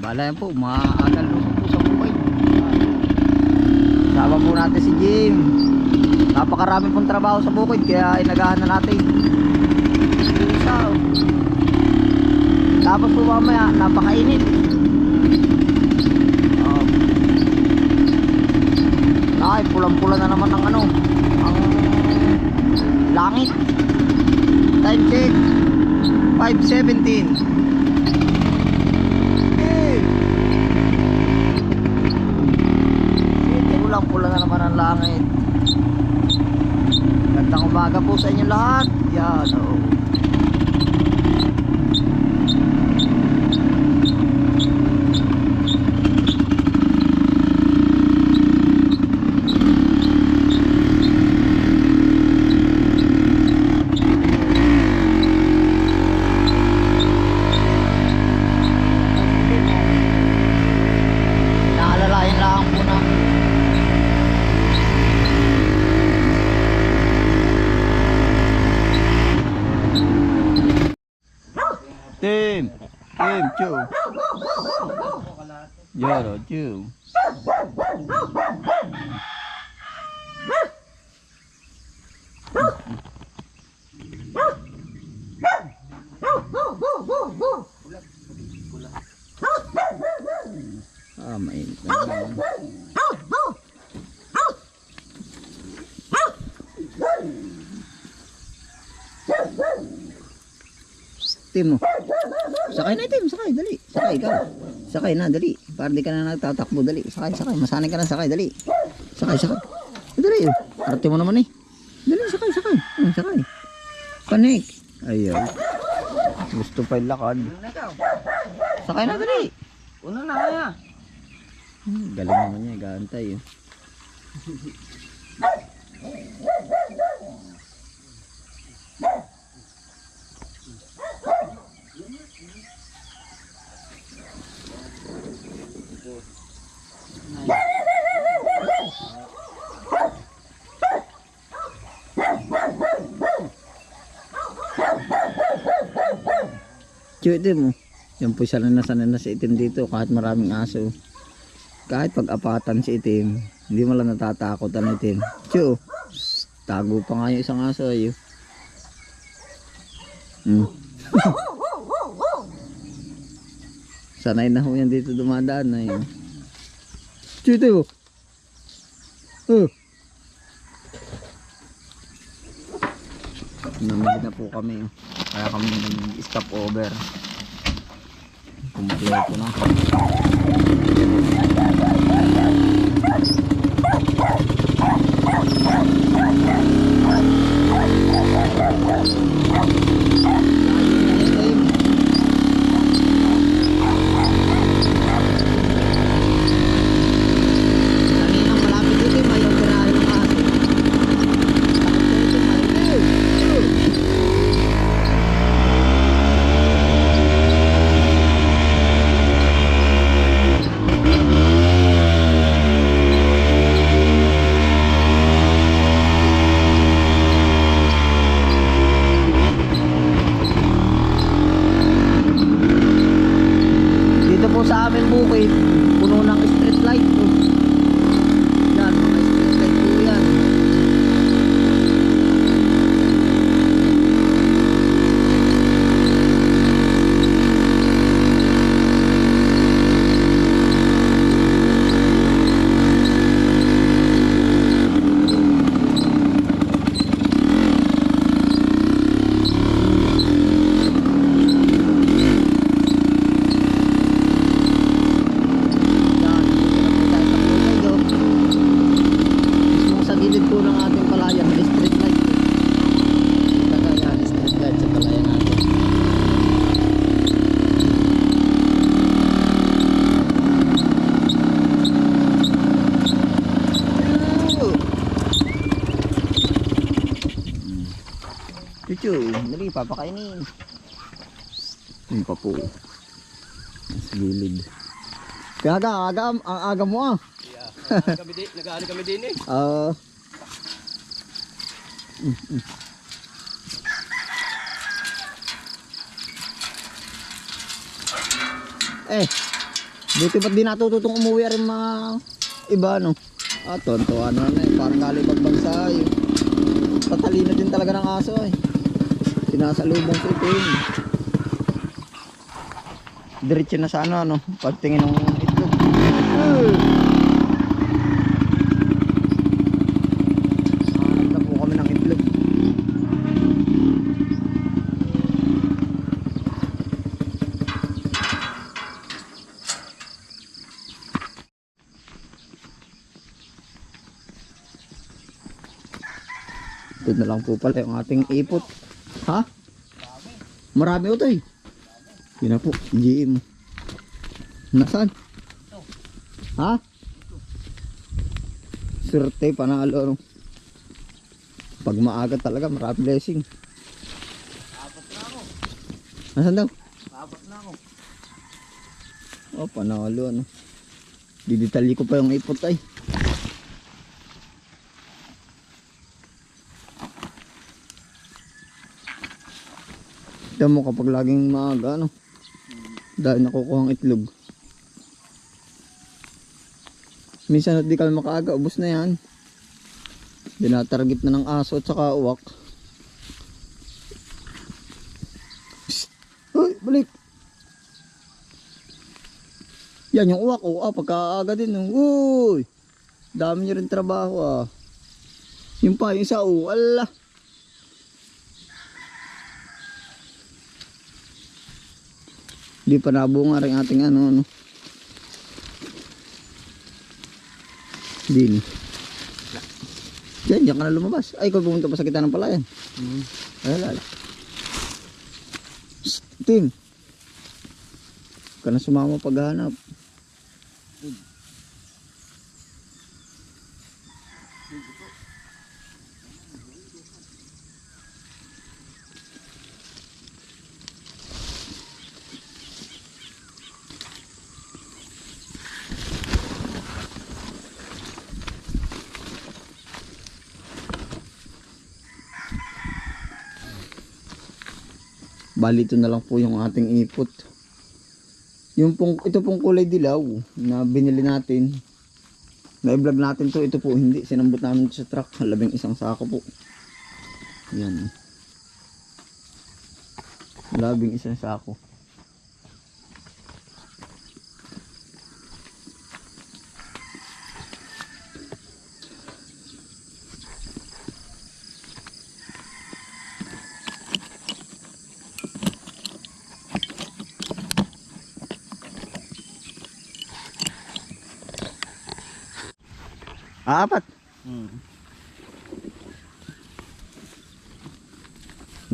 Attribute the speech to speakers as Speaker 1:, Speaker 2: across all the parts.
Speaker 1: Bala yan po, maagal lusong po sa buhay. Sama po natin si Jim. Napakarami pong trabaho sa bukid kaya inagahan na natin. Tapos po mamaya, napakainit. Um, ay, pulang-pula na naman ang ano, ang langit. Time check. 5.17. Hey! Sige, pulang-pula na naman ang langit. Gandang umaga po sa inyo lahat. Yan, oh. Naalalayan lang po na Tim, Tim, Chu. Yoro, Chu. Ah, mainit na naman. Tim mo. Sakay na Tim, sakay, dali. Sakay ka. Sakay na, dali. Para di ka na nagtatakbo, dali. Sakay, sakay. Masanay ka na, sakay, dali. Sakay, sakay. Dali. Arte mo naman eh. Dali, sakay, sakay. Hmm, sakay. Connect. Ayaw. Gusto pa yung lakad. Sakay na, dali.
Speaker 2: Una na kaya.
Speaker 1: Hmm, Galing naman niya, gaantay eh. Cute mo. Yan po siya na sanay na sa itim dito kahit maraming aso. Kahit pag-apatan si itim, hindi mo lang natatakot ang itim. Shh, tago pa nga yung isang aso ayo. Hmm. Sanay na ho yan dito dumadaan na yun. Chu, ito. Oh. Namili na po kami. Kaya kami nag-stop over. Kumpleto na. Kaninang malapit dito, may operahan ng aso. Takot ko ito, may- Dito po sa aming bukid, puno ng street light po. Yan, mga street light po yan. Yan, dito na po tayo sa bukid, oh. Mismo sa gilid po ng ating palayan, may street light po. Kita ka yan, street light sa palayan natin. Hello! Hmm. Chuchu, dali, papakainin. Yun pa po. Sa gilid. Kaya aga, aga, ang aga mo ah.
Speaker 2: Yeah. kami din, nag-aano kami din eh.
Speaker 1: Ah. eh, Buti ba't di natututong umuwi rin mga iba no? Ah, tonto ano na eh. Parang galing ibang bansa eh. Tatalino din talaga ng aso eh. Sinasalubong ko ito. Diretso na sa ano ano. Pagtingin ng itlog. Hanap na po kami ng itlog. Ito na lang po pala yung ating ipot. Ha? Marami ito eh. Yun na po, GM. Nasaan? Ha? Swerte, panalo. Ano? Pag maaga talaga, marami blessing. Nasaan daw?
Speaker 2: Apat na ako.
Speaker 1: Oh, panalo ano. Didetalye ko pa yung ipot ay. Tignan mo kapag laging maaga ano. Dahil nakukuha ang itlog. Minsan at di kami makaaga, ubos na yan. Dinatarget na ng aso at saka uwak. Psst! Uy, balik! Yan yung uwak, oh, ah, pagkaaga din. oh. Uy! Dami niyo rin trabaho ah. Yung pa, yung isa, oh, ala. Di pa nabunga rin ating ano, ano. Din. Diyan, diyan ka na lumabas. Ay, ikaw pumunta pa sa kita ng palayan.
Speaker 2: Hmm.
Speaker 1: Ay, lala. Shh, Tim. Huwag ka na sumama paghanap. Bali na lang po yung ating ipot. Yung pong, ito pong kulay dilaw na binili natin. Na-vlog natin to. Ito po hindi. Sinambot namin sa truck. Labing isang sako po. Yan. Labing isang sako. Apat.
Speaker 2: Hmm.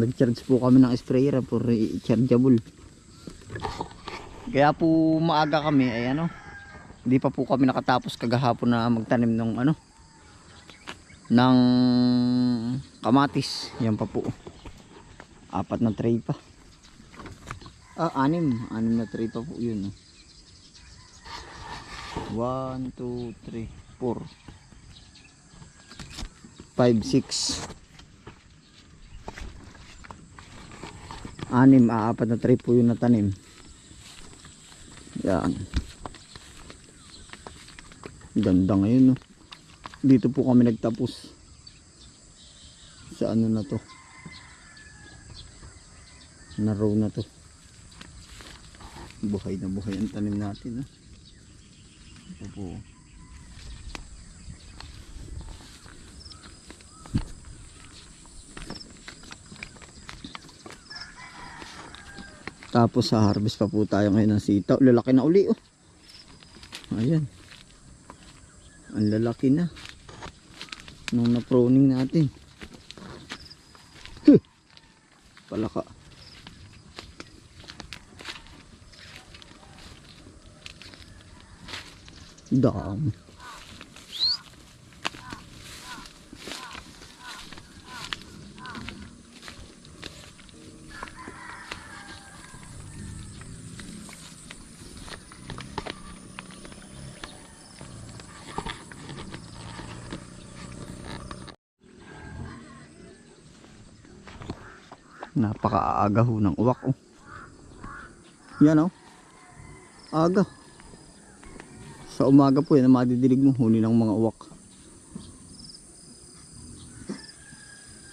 Speaker 1: Nag-charge po kami ng sprayer for rechargeable. Kaya po maaga kami ay ano, hindi pa po kami nakatapos kagahapon na magtanim ng ano ng kamatis. Yan pa po. Apat na tray pa. Ah, anim. Anim na tray pa po yun. 1, 2, 3, 4 5, 6 anim, aapat na tray po yung natanim yan. Ganda ngayon no? Dito po kami nagtapos. Sa ano na to? Na row na to. Buhay na buhay ang tanim natin no? ito Tapos sa harvest pa po tayo ngayon ng sitaw. Lalaki na uli oh. Ayan. Ang lalaki na. Nung na-proning natin. Huh. Palaka. Dami. Napakaaga ho ng uwak oh. Yan oh. Aga. Sa umaga po yan, ang madidilig mo, huli ng mga uwak.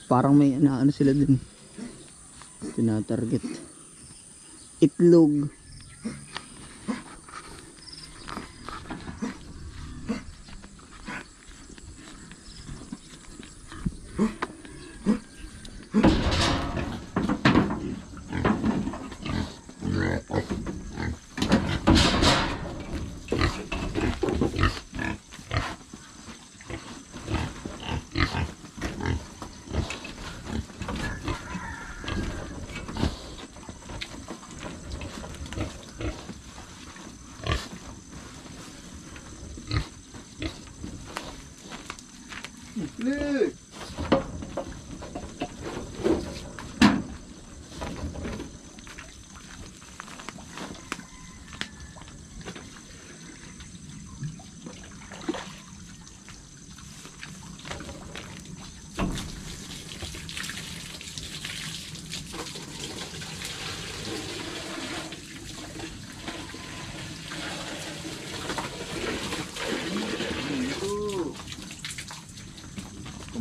Speaker 1: Parang may ano sila dun. Tinatarget. Itlog.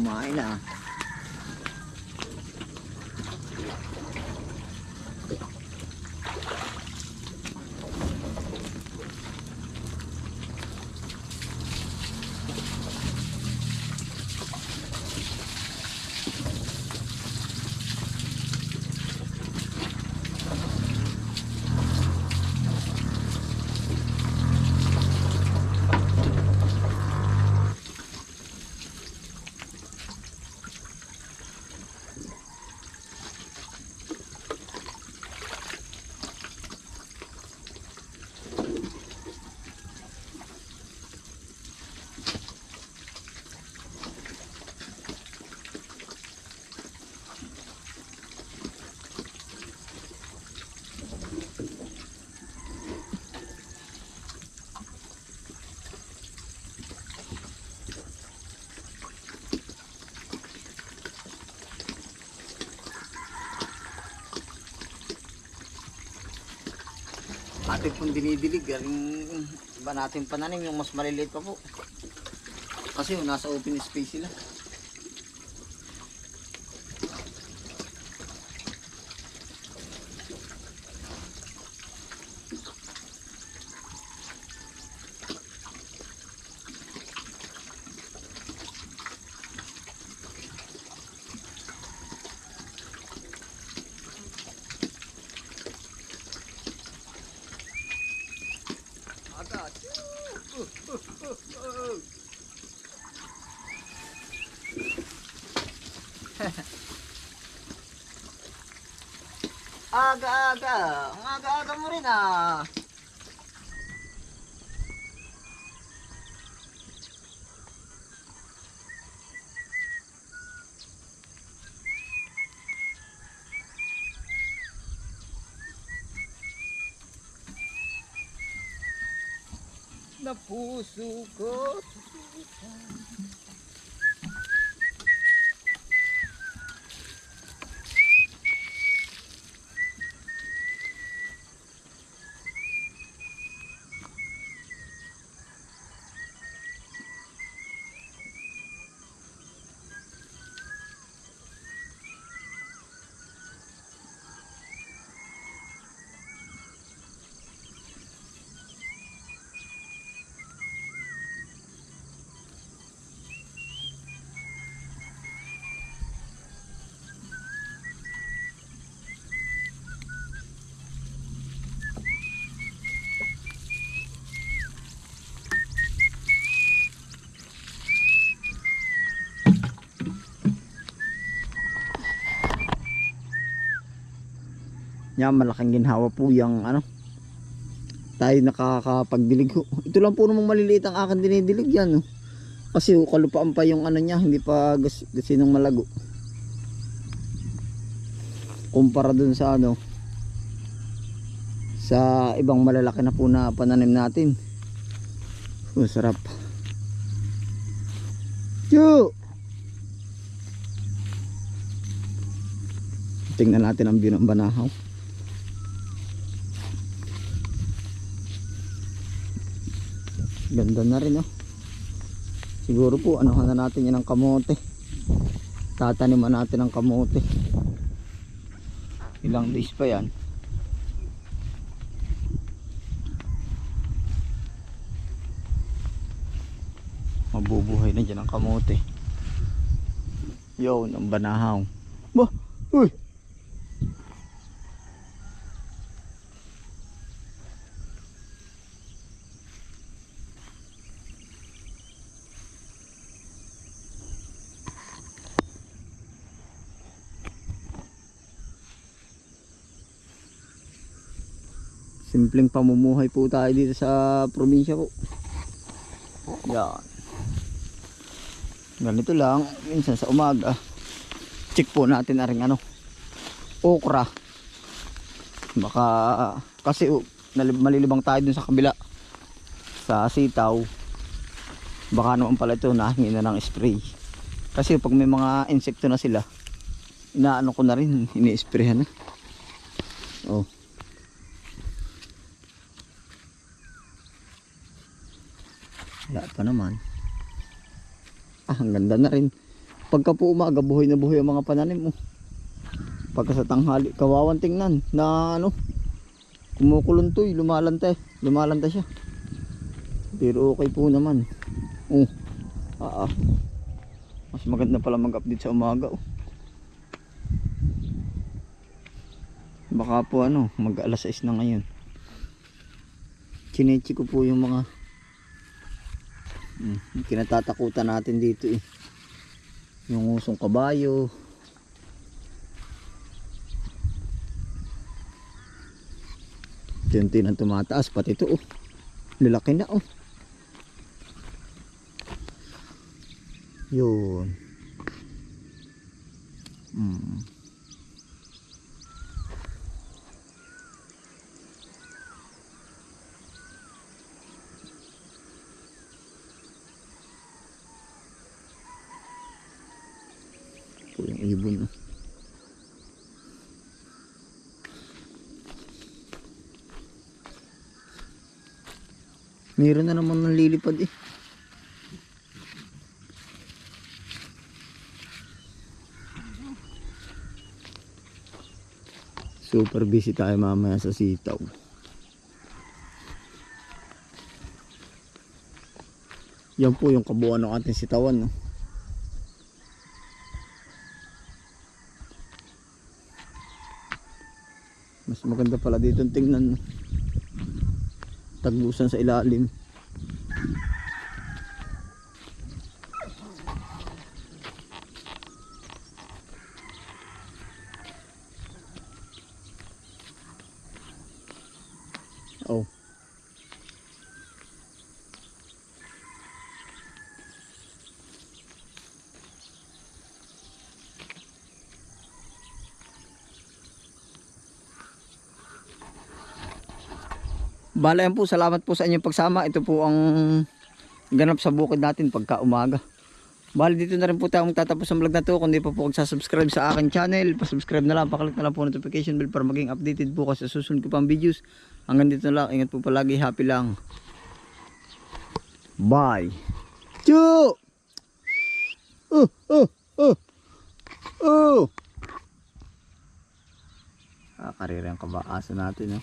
Speaker 1: Kumain na. Ating pong dinidilig, galing iba natin pananim yung mas maliliit pa po. Kasi nasa open space sila. Aga-aga. Aga-aga mo rin ah. na puso ko. Yan, malaking ginhawa po yung ano. Tayo nakakapagdilig. Ito lang po namang maliliit ang akin dinidilig yan. Oh. Kasi oh, kalupaan pa yung ano niya, hindi pa gas, gasinong malago. Kumpara dun sa ano, sa ibang malalaki na po na pananim natin. Oh, sarap. Chu! Tingnan natin ang view ng banahaw. Ganda na rin oh. Siguro po anuhan na natin yan ng kamote. Tataniman natin ng kamote. Ilang days pa yan. Mabubuhay na dyan ang kamote. Yun, ang banahaw. Bah! Uy! Simpleng pamumuhay po tayo dito sa probinsya po. Yan. Ganito lang, minsan sa umaga, check po natin na rin ano, okra. Baka, kasi oh, malilibang tayo dun sa kabila, sa sitaw. Baka naman pala ito nahingi na ng spray. Kasi pag may mga insekto na sila, inaano ko na rin, ini-sprayhan na. Oh. Wala pa naman. Ah, ang ganda na rin. Pagka po umaga, buhay na buhay ang mga pananim mo. Pagka sa tanghali, kawawan tingnan na ano, kumukuluntoy, lumalantay. Lumalantay siya. Pero okay po naman. Oh, ah, ah. Mas maganda pala mag-update sa umaga. Oh. Baka po ano, mag alas 6 na ngayon. Chinechi ko po yung mga Hmm, kinatatakutan natin dito eh. Yung usong kabayo. Tinti nang tumataas pati ito oh. Lalaki na oh. Yun. Hmm. Ibon meron na naman ng lilipad eh. Super busy tayo mamaya sa sitaw. Yan po yung kabuuan ng ating sitawan no? Mas maganda pala dito tingnan. Tagbusan sa ilalim. Oh. Bala yan po, salamat po sa inyong pagsama. Ito po ang ganap sa bukid natin pagka umaga. Bali dito na rin po tayo magtatapos ang vlog na to. Kung di pa po subscribe sa aking channel, pa-subscribe na lang, paklik na lang po notification bell para maging updated po kasi susunod ko pang videos. Hanggang dito na lang, ingat po palagi, happy lang. Bye! Chu! Oh, oh, oh! Oh! Ah, karira ang kabaasa natin, eh.